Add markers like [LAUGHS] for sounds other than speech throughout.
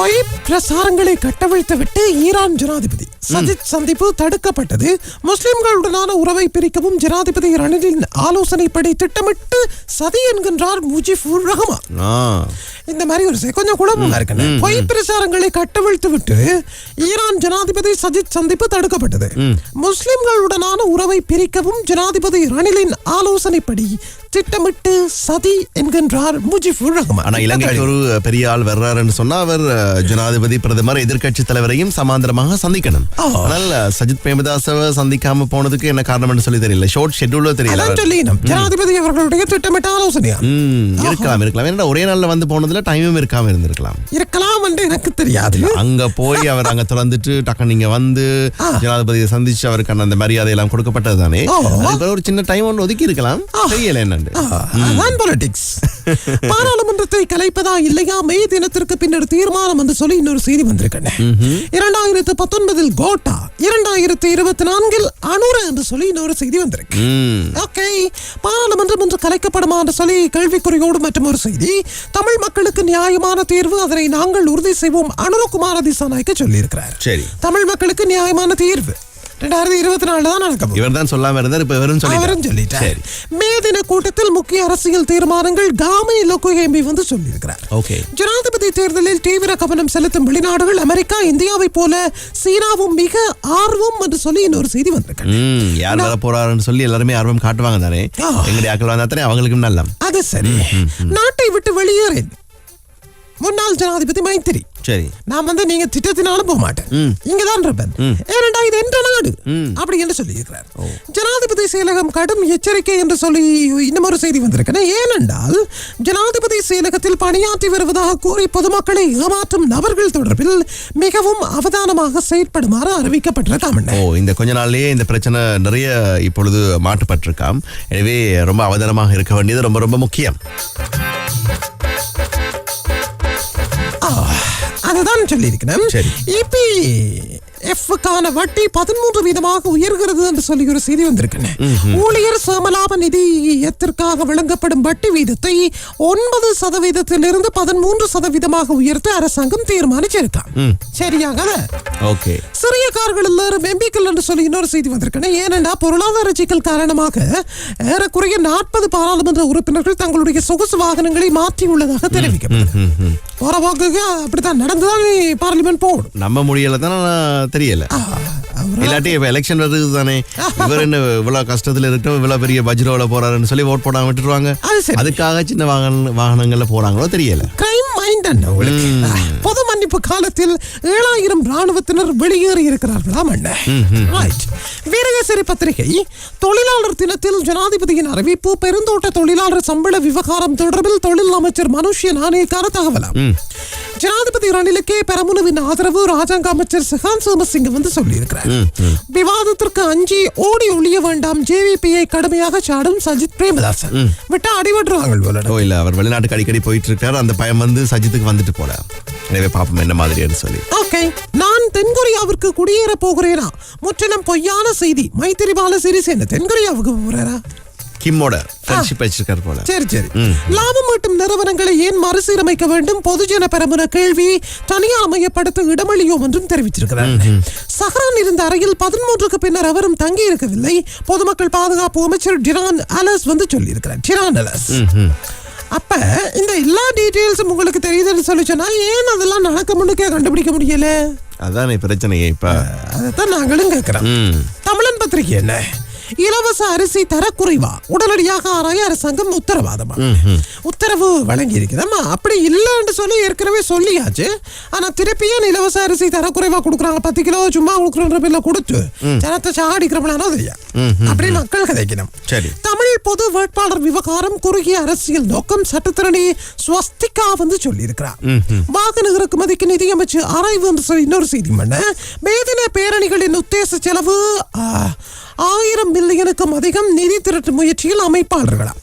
பொய் பிரசாரங்களை கட்டவிழ்த்து விட்டு ஈரான் ஜனாதிபதி சஜித் சந்திப்பு தடுக்கப்பட்டது. முஸ்லிம்களுடனான உறவை பிரிக்கவும் ஜனாதிபதி ரணிலின் ஆலோசனைப்படி திட்டமிட்டு சதி என்கின்றார் முஜிபுர் ரஹ்மான். இந்த மாதிரி ஒரு கொஞ்சம் குழப்பமா இருக்குன்னு பொய் பிரசாரங்களை கட்டவிழ்த்து விட்டு ஈரான் ஜனாதிபதி சஜித் சந்திப்பு தடுக்கப்பட்டது. முஸ்லிம்களுடனான உறவை பிரிக்கவும் ஜனாதிபதி ரணிலின் ஆலோசனைப்படி திட்டமிட்டு சதி என்கின்றார் முஜிபுர் ரஹ்மான். ஆனா இலங்கைக்கு ஒரு பெரிய ஆள் வர்றாருன்னு சொன்னா அவர் ஜனாதிபதி பிரதமர் எதிர்க்கட்சி தலைவரையும் சமாந்தரமாக சந்திக்கணும். ஆனால் சஜித் பிரேமதாசவை சந்திக்காம போனதுக்கு என்ன காரணம்னு சொல்லி தெரியல. ஷோர்ட் ஷெட்யூலோ தெரியல. ஜனாதிபதி அவர்களுடைய திட்டமிட்ட ஆலோசனையா? இருக்கலாம் இருக்கலாம். ஏன்னா ஒரே நாள்ல வந்து போனதுல டைமும் இருக்காம இருந்திருக்கலாம். இருக்கலாம் என்று எனக்கு தெரியாது. அங்க போய் அவர் அங்க திறந்துட்டு டக்குனு நீங்க வந்து. ஜனாதிபதியை சந்திச்சு அவருக்கான அந்த மரியாதை எல்லாம் கொடுக்கப்பட்டது தானே? ஒரு சின்ன டைம் ஒன்று ஒதுக்கி இருக்கலாம். தெரியல என்னண்டு பாலிடிக்ஸ் [LAUGHS] பாராளுமன்றத்தை கலைப்பதா இல்லையா? மே தினத்திற்கு பின்னர் தீர்மானம் என்று சொல்லி இன்னொரு செய்தி வந்திருக்கேன் இரண்டாயிரத்து பத்தொன்பதில் கோட்டா இரண்டாயிரத்து இருபத்தி நான்கில் அனுர என்று சொல்லி இன்னொரு செய்தி வந்திருக்கு. ஓகே. பாராளுமன்றம் என்று கலைக்கப்படுமா என்று சொல்லி கேள்விக்குறியோடு மற்றும் ஒரு செய்தி. தமிழ் மக்களுக்கு நியாயமான தீர்வு அதனை நாங்கள் உறுதி செய்வோம். அனுரகுமார திசாநாயக்க சொல்லியிருக்கிறார். சரி. தமிழ் மக்களுக்கு நியாயமான தீர்வு. ரெண்டாயிரத்தி இருபத்தி நாலு தான் நடக்க போகுது. இவர் தான் சொல்லாம இருந்தார் இப்ப இவரும் அவரும் சொல்லி சொல்லிட்டார். சரி. மே தின கூட்டத்தில் முக்கிய அரசியல் தீர்மானங்கள் காமி லோகோஹேம்பி வந்து சொல்லியிருக்கிறார். ஓகே. ஜனாதிபதி தேர்தலில் தீவிர கவனம் செலுத்தும் வெளிநாடுகள் அமெரிக்கா இந்தியாவை போல சீனாவும் மிக ஆர்வம் என்று சொல்லி இன்னொரு செய்தி வந்திருக்கு யார் வர போறாருன்னு சொல்லி எல்லாருமே ஆர்வம் காட்டுவாங்க தானே. எங்களுடைய ஆக்கள் வந்தா தானே அவங்களுக்கும் நல்ல அது சரி. நாட்டை விட்டு வெளியேறேன் முன்னாள் ஜனாதிபதி மைத்திரி. சரி. நான் வந்து நீங்க திட்டத்தினாலும் போக மாட்டேன். ம். இங்கதான் இருப்பேன். ஏனண்டா இது என்ற நாடு. அப்படி என்று சொல்லியிருக்கிறார். ஜனாதிபதி செயலகம் கடும் எச்சரிக்கை என்று சொல்லி இன்னும் ஒரு செய்தி வந்திருக்கிறேன் ஏனென்றால் ஜனாதிபதி செயலகத்தில் பணியாற்றி வருவதாக கூறி பொதுமக்களை ஏமாற்றும் நபர்கள் தொடர்பில் மிகவும் அவதானமாக செயற்படுமாறு அறிவிக்கப்பட்டிருக்காம் ஓ இந்த கொஞ்ச நாள்லயே இந்த பிரச்சனை நிறைய இப்பொழுது மாட்டுப்பட்டிருக்காம் எனவே ரொம்ப அவதானமாக இருக்க வேண்டியது ரொம்ப ரொம்ப முக்கியம். அதுதான் சொல்லியிருக்கிறேன். சரி. இபி எஃப்க்கான வட்டி பதிமூன்று வீதமாக உயர்கிறது என்று சொல்லி ஒரு செய்தி வந்திருக்கிறேன் ஊழியர் சமலாப நிதியத்திற்காக வழங்கப்படும் வட்டி வீதத்தை ஒன்பது சதவீதத்திலிருந்து பதிமூன்று சதவீதமாக உயர்த்த அரசாங்கம் தீர்மானிச்சிருக்கான். சரியாக ஓகே. சிறிய கார்கள் எல்லாரும் எம்பிக்கள் என்று சொல்லி இன்னொரு செய்தி வந்திருக்கேன் ஏனென்றா பொருளாதார சிக்கல் காரணமாக ஏறக்குறைய நாற்பது பாராளுமன்ற உறுப்பினர்கள் தங்களுடைய சொகுசு வாகனங்களை மாற்றியுள்ளதாக தெரிவிக்கப்பட்டது. போற போக்குக்கு அப்படித்தான் நடந்துதான் பார்லிமெண்ட் போகணும் நம்ம முடியல தான் தெரியல. இல்லாட்டி இப்ப எலெக்ஷன் வருது தானே. இவர் என்ன இவ்வளவு கஷ்டத்துல இருக்கட்டும் இவ்வளவு பெரிய பட்ஜெட்டோட போறாருன்னு சொல்லி ஓட் போடாம விட்டுருவாங்க. அதுக்காக சின்ன வாகன வாகனங்கள்ல போறாங்களோ தெரியல. கிரைம் மைண்ட் என்ன உங்களுக்கு பொது மன்னிப்பு காலத்தில் ஏழாயிரம் ராணுவத்தினர் வெளியேறி இருக்கிறார்களாம் என்ன வீரகேசரி பத்திரிகை தொழிலாளர் தினத்தில் ஜனாதிபதியின் அறிவிப்பு பெருந்தோட்ட தொழிலாளர் சம்பள விவகாரம் தொடர்பில் தொழில் அமைச்சர் மனுஷ்ய நாணயக்கார தகவலாம். ஜனாதிபதி ரணிலுக்கே பெரமுனுவின் ஆதரவு ராஜாங்க அமைச்சர் சிகான் சோமசிங்க வந்து சொல்லியிருக்கிறார். விவாதத்திற்கு அஞ்சி ஓடி ஒளிய வேண்டாம் ஜேவிபியை கடுமையாக சாடும் சஜித் பிரேமதாசன். விட்டா அடிபட்டுருவாங்க இல்ல அவர் வெளிநாட்டுக்கு அடிக்கடி போயிட்டு இருக்காரு அந்த பயம் வந்து சஜித்துக்கு வந்துட்டு போல. எனவே பாப்போம் என்ன மாதிரின்னு சொல்லி. ஓகே நான் தென்கொரியாவிற்கு குடியேற போகிறேனா? முற்றிலும் பொய்யான செய்தி. மைத்திரிபால சிறிசேன தென்கொரியாவுக்கு போகிறாரா கிம்மோட ஃப்ரெண்ட்ஷிப் வச்சிருக்காரு போல. சரி சரி. லாபம் ஈட்டும் நிறுவனங்களை ஏன் மறுசீரமைக்க வேண்டும்? பொதுஜன பெரமுன கேள்வி தனியார் மயப்படுத்த இடமளியோம் என்றும் தெரிவிச்சிருக்கிறார் சஹரான் இருந்த அறையில் பதிமூன்றுக்கு பின்னர் அவரும் தங்கி இருக்கவில்லை. பொதுமக்கள் பாதுகாப்பு அமைச்சர் டிரான் அலஸ் வந்து சொல்லியிருக்கிறார். டிரான் அலஸ். அப்ப இந்த எல்லா டீடைல்ஸும் உங்களுக்கு தெரியுதுன்னு சொல்லி சொன்னா ஏன் அதெல்லாம் நடக்க முன்னுக்கே கண்டுபிடிக்க முடியல? அதானே பிரச்சனையே இப்ப. அதைத்தான் நாங்களும் கேட்கிறோம். தமிழன் பத்திரிகை என்ன? இலவச அரிசி தரக்குறைவா உடனடியாக ஆராய அரசாங்கம் உத்தரவாதமா? உத்தரவு வழங்கி இருக்குதாமா அப்படி இல்லைன்னு சொல்லி ஏற்கனவே சொல்லியாச்சு. ஆனா திருப்பியும் இலவச அரிசி தரக்குறைவா கொடுக்குறாங்க? பத்து கிலோ சும்மா கொடுக்குற பேர்ல கொடுத்து ஜனத்தை சாடிக்கிறப்பனானோ தெரியா அப்படி மக்கள் கதைக்கணும். சரி. தமிழ் பொது வேட்பாளர் விவகாரம் குறுகிய அரசியல் நோக்கம் சட்டத்திரணி ஸ்வஸ்திகா வந்து சொல்லியிருக்கிறார். வாகன இறக்குமதிக்கு நிதியமைச்சு ஆராய்வு இன்னொரு செய்தி பண்ண மேதின பேரணிகளின் உத்தேச செலவு ஆயிரம் மில்லியனுக்கும் அதிகம் நிதி திரட்டு முயற்சியில் அமைப்பாளர்களாம்.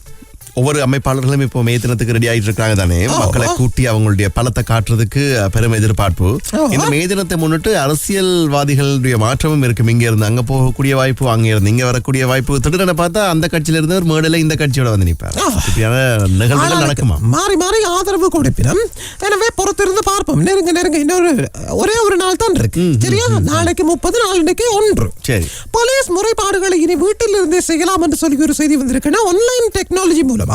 ஒவ்வொரு அமைப்பாளர்களும் இப்போ மே தினத்துக்கு ரெடி ஆயிட்டு இருக்காங்க தானே? மக்களை கூட்டி அவங்களுடைய பலத்தை காட்டுறதுக்கு பெரும் எதிர்பார்ப்பு. இந்த மே தினத்தை முன்னிட்டு அரசியல்வாதிகளுடைய மாற்றமும் இருக்கும். இங்க இருந்து அங்க போகக்கூடிய வாய்ப்பு அங்க இருந்து இங்க வரக்கூடிய வாய்ப்பு. திடீரென பார்த்தா அந்த கட்சியில இருந்து ஒரு மேடையில இந்த கட்சியோட வந்து நிற்பார். இப்படியான நிகழ்வுகள் நடக்குமா? மாறி மாறி ஆதரவு கொடுப்பினம். எனவே பொறுத்திருந்து பார்ப்போம். நெருங்க நெருங்க. இன்னொரு ஒரே ஒரு நாள் தான் இருக்கு. சரியா? நாளைக்கு முப்பது நாளைக்கு ஒன்று. சரி. போலீஸ் முறைப்பாடுகளை இனி வீட்டில் இருந்தே செய்யலாம் என்று சொல்லி ஒரு செய்தி வந்திருக்குன்னா ஆன்லைன் டெக்னாலஜி மூலமா.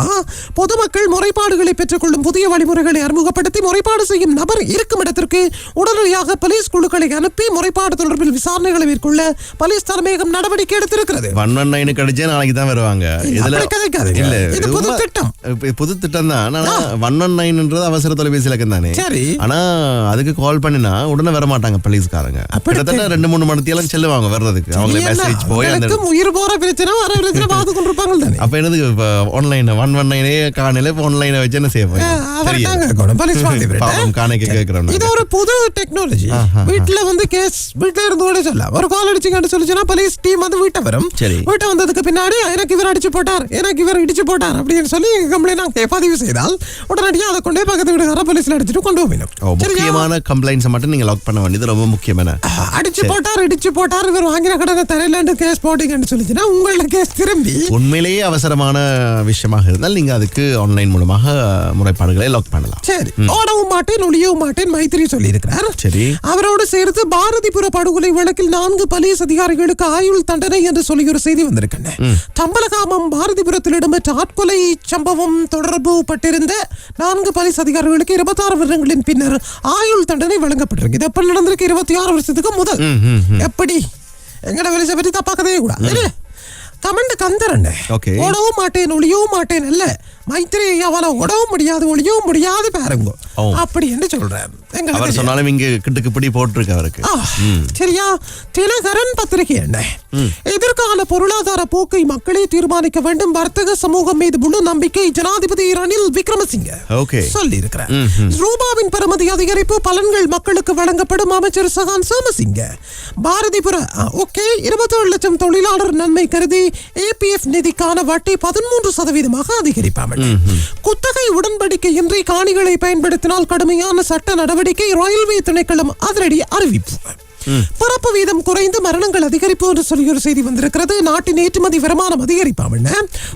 பொதுமக்கள் முறைப்பாடுகளை பெற்றுக்கொள்ளும் புதிய வழிமுறைகளை அறிமுகப்படுத்தி முறைப்பாடு செய்யும் நபர் இருக்கும் இடத்திற்கு உடனடியாக போலீஸ் குழுக்களை அனுப்பி முறைப்பாடு தொடர்பில் விசாரணைகளை மேற்கொள்ள போலீஸ் தலைமையகம் நடவடிக்கை எடுத்திருக்கிறது. நைனுக்கு அடிச்சே நாளைக்கு தான் வருவாங்க. இதுல. இல்ல இது புது திட்டம். புது திட்டம் தான். ஆனா ஒன் ஒன் நைன்ன்றது அவசர தொலைபேசி இலக்கம் தானே? சரி. ஆனா அதுக்கு கால் பண்ணினா உடனே வர மாட்டாங்க போலீஸ்காரங்க கிட்டத்தட்ட ரெண்டு மூணு மணித்தியெல்லாம் செல்லுவாங்க வர்றதுக்கு. அவங்களே என்ன, மெசேஜ் போய் உயிர் போற பிரச்சனை வர பிரச்சனை [LAUGHS] பார்த்து கொண்டிருப்பாங்க அப்ப என்னது ஆன்லைன் ஒன் ஒன் நைனே காணையில இப்ப ஆன்லைனை வச்சு என்ன. [LAUGHS] பாவம் காணிக்க கேட்கிறோம் இது ஒரு புது டெக்னாலஜி வீட்டுல வந்து கேஸ் வீட்டுல இருந்து கூட சொல்ல ஒரு கால் அடிச்சுங்கன்னு சொல்லிச்சுன்னா போலீஸ் டீம் வந்து வீட்டை வரும். சரி. வீட்டை வந்ததுக்கு பின்னாடி எனக்கு இவர் அடிச்சு போட்டார். எனக்கு இவர் இடிச்சு போட்டார். அப்படின்னு சொல்லி கம்ப்ளைண்ட் பதிவு செய்தால் உடனடியாக அதை கொண்டே பக்கத்து வீடுகார போலீஸ்ல அடிச்சுட்டு கொண்டு போயிடும்? முக்கியமான கம்ப்ளைண்ட்ஸை மட்டும் நீங்க லாக் பண்ண வேண்டியது ரொம்ப முக்கியமான? அடிச்சு போட்டார் இடிச்சு போட்டார் இவர் வாங்கின கடனை தரையில கேஸ் போட்டீங்கன்னு சொல்லிச்சுன்னா உங்கள கேஸ் திரும்பி உண்மையிலேயே அவசரமான விஷயமாக இருந்தால் நீங்க அதுக்கு ஆன்லைன் மூலமாக முறைப்பாடுகளை லாக் பண்ணலாம். சரி. ஓடவும் மாட்டேன் ஒளியவும் மாட்டேன் மைத்திரி சொல்லி இருக்கிறார் சரி. அவரோடு சேர்த்து பாரதிபுர படுகொலை வழக்கில் நான்கு போலீஸ் அதிகாரிகளுக்கு ஆயுள் தண்டனை என்று சொல்லி ஒரு செய்தி வந்திருக்கின்றன தம்பலகாமம் பாரதிபுரத்தில் இடம்பெற்ற ஆட்கொலை சம்பவம் தொடர்பு பட்டிருந்த நான்கு போலீஸ் அதிகாரிகளுக்கு இருபத்தாறு வருடங்களின் பின்னர் ஆயுள் தண்டனை வழங்கப்பட்டிருக்கு. இது எப்ப நடந்திருக்கு? இருபத்தி ஆறு வருஷத்துக்கு முதல். எப்படி? எங்கட வெளிச்ச பற்றி தப்பா கதையே கூடாது தமிழ் கந்தரண்ண Okay. ஓடவும் மாட்டேன் ஒளியவும் மாட்டேன் மைத்திரி ஐயாவால ஓடவும் முடியாது ஒளியவும் முடியாது பாருங்க. அப்படி என்று எங்களுக்கு அவர். சொன்னாலும் இங்க கிட்டுக்கு பிடி போட்டிருக்கு அவருக்கு. சரியா? தினகரன் பத்திரிகை என்ன எதிர்கால பொருளாதார போக்கை மக்களே தீர்மானிக்க வேண்டும். வர்த்தக சமூகம் மீது முழு நம்பிக்கை ஜனாதிபதி ரணில் விக்ரமசிங்க. சொல்லி இருக்கிறார் ரூபாவின் பெறுமதி அதிகரிப்பு பலன்கள் மக்களுக்கு வழங்கப்படும். அமைச்சர் சகான் சோமசிங்க. பாரதிபுர ஓகே. இருபத்தேழு லட்சம் தொழிலாளர் நன்மை கருதி ஏபிஎஃப் நிதிக்கான வட்டி பதிமூன்று சதவீதமாக அதிகரிப்பாமல் குத்தகை உடன்படிக்கையின்றி காணிகளை பயன்படுத்தினால் கடுமையான சட்ட நடவடிக்கை ரயில்வே திணைக்களம் அதிரடி அறிவிப்பு. பிறப்பு வீதம் குறைந்து மரணங்கள் அதிகரிப்பு என்று சொல்லி ஒரு செய்தி வந்திருக்கிறது. நாட்டின் ஏற்றுமதி வருமானம் அதிகரிப்பாமல்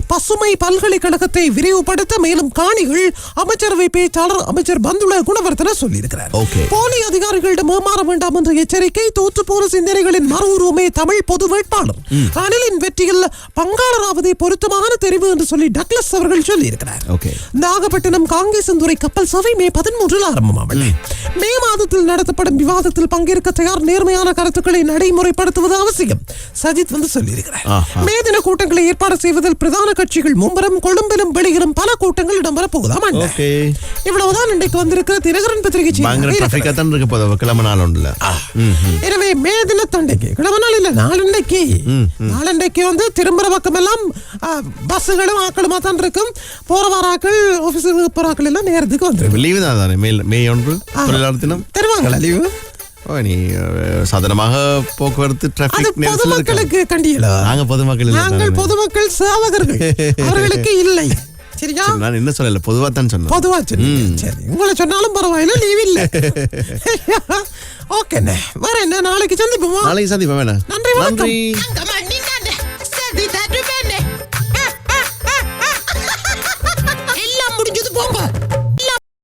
பசுமை பல்கலைக்கழகத்தை விரிவுபடுத்த மேலும் காணிகள் அமைச்சரவை பேச்சாளர் அமைச்சர் பந்துல குணவர்த்தன சொல்லியிருக்கிறார். போலி அதிகாரிகளிடம் ஏமாற வேண்டாம் என்ற எச்சரிக்கை தோற்று போன சிந்தனைகளின் மறு உருவமே தமிழ் பொது வேட்பாளர். ரணிலின் வெற்றியில் பங்காளராவதே பொருத்தமான தெரிவு என்று சொல்லி டக்ளஸ் அவர்கள் சொல்லியிருக்கிறார். ஓகே. நாகப்பட்டினம் காங்கேசந்துறை கப்பல் சேவை மே பதிமூன்றில் ஆரம்பமாமல் மே. மாதத்தில் நடத்தப்படும் விவாதத்தில் பங்கேற்க தயார் நேர்மையான கருத்துக்களை நடைமுறைப்படுத்துவது அவசியம். சஜித் வந்து சொல்லியிருக்கிறார். மே தின கூட்டங்களை ஏற்பாடு செய்வதில் பிரதான கட்சிகள் மும்பரம் கொழும்பிலும் வெளியிலும் பல கூட்டங்கள் இடம்பெற போகுதாம் இவ்வளவுதான் இன்றைக்கு வந்திருக்கிற தினகரன் பத்திரிகை எனவே மே தினத்தண்டைக்கு கிழமை நாள் இல்ல நாளண்டைக்கு நாளண்டைக்கு வந்து திரும்புற பக்கம் எல்லாம் பஸ்ஸுகளும் ஆக்களுமா தான் இருக்கும். போற வாராக்கள் ஆபீஸுக்கு போறாக்கள் எல்லாம் நேரத்துக்கு வந்துருக்கும் லீவு தான் தானே? மே ஒன்று தருவாங்களா லீவு நீ சாதாரணமாக போக்குவரத்து அது டிராபிக் பொதுமக்களுக்கு கண்டியல? நாங்க பொதுமக்கள் இல்ல நாங்கள். பொதுமக்கள் சேவகர்கள். [LAUGHS] அவர்களுக்கு இல்லை. சரியா? சரி, நான் என்ன சொல்லல? பொதுவா தான் சொன்னேன். பொதுவா சொன்னீங்க. சரி உங்களை சொன்னாலும் பரவாயில்ல லீவ் இல்ல. ஓகே வேற என்ன? நாளைக்கு சந்திப்போமா? நாளைக்கு சந்திப்போம் வேணா. நன்றி வணக்கம். நன்றி.